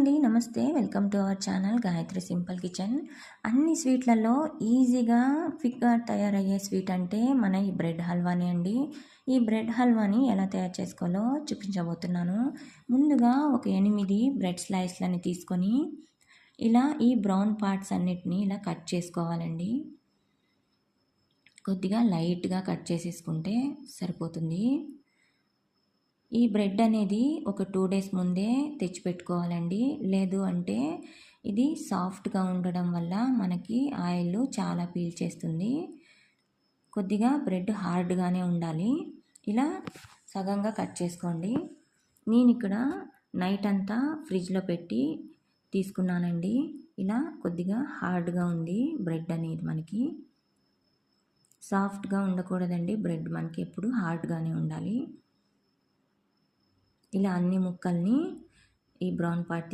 అండి నమస్తే. Welcome to our channel Gayatri simple kitchen. అన్ని స్వీట్లలో ఈజీగా క్విక్గా తయారయ్యే స్వీట్ అంటే మన ఈ బ్రెడ్ హల్వానే అండి. ఈ బ్రెడ్ హల్వాని ఎలా తయారు చేసుకోవాలో చూపించబోతున్నాను. ముందుగా ఒక ఎనిమిది బ్రెడ్ స్లైస్లని తీసుకొని ఇలా ఈ బ్రౌన్ పార్ట్స్ అన్నిటిని ఇలా కట్ చేసుకోవాలండి. కొద్దిగా లైట్గా కట్ చేసేసుకుంటే సరిపోతుంది. ఈ బ్రెడ్ అనేది ఒక టూ డేస్ ముందే తెచ్చిపెట్టుకోవాలండి. లేదు అంటే ఇది సాఫ్ట్గా ఉండడం వల్ల మనకి ఆయిల్ చాలా పీల్చేస్తుంది. కొద్దిగా బ్రెడ్ హార్డ్గానే ఉండాలి. ఇలా సగంగా కట్ చేసుకోండి. నేను ఇక్కడ నైట్ అంతా ఫ్రిడ్జ్లో పెట్టి తీసుకున్నానండి. ఇలా కొద్దిగా హార్డ్గా ఉంది బ్రెడ్ అనేది మనకి. సాఫ్ట్గా ఉండకూడదండి బ్రెడ్ మనకి ఎప్పుడు హార్డ్గానే ఉండాలి. ఇలా అన్ని ముక్కల్ని ఈ బ్రౌన్ పార్ట్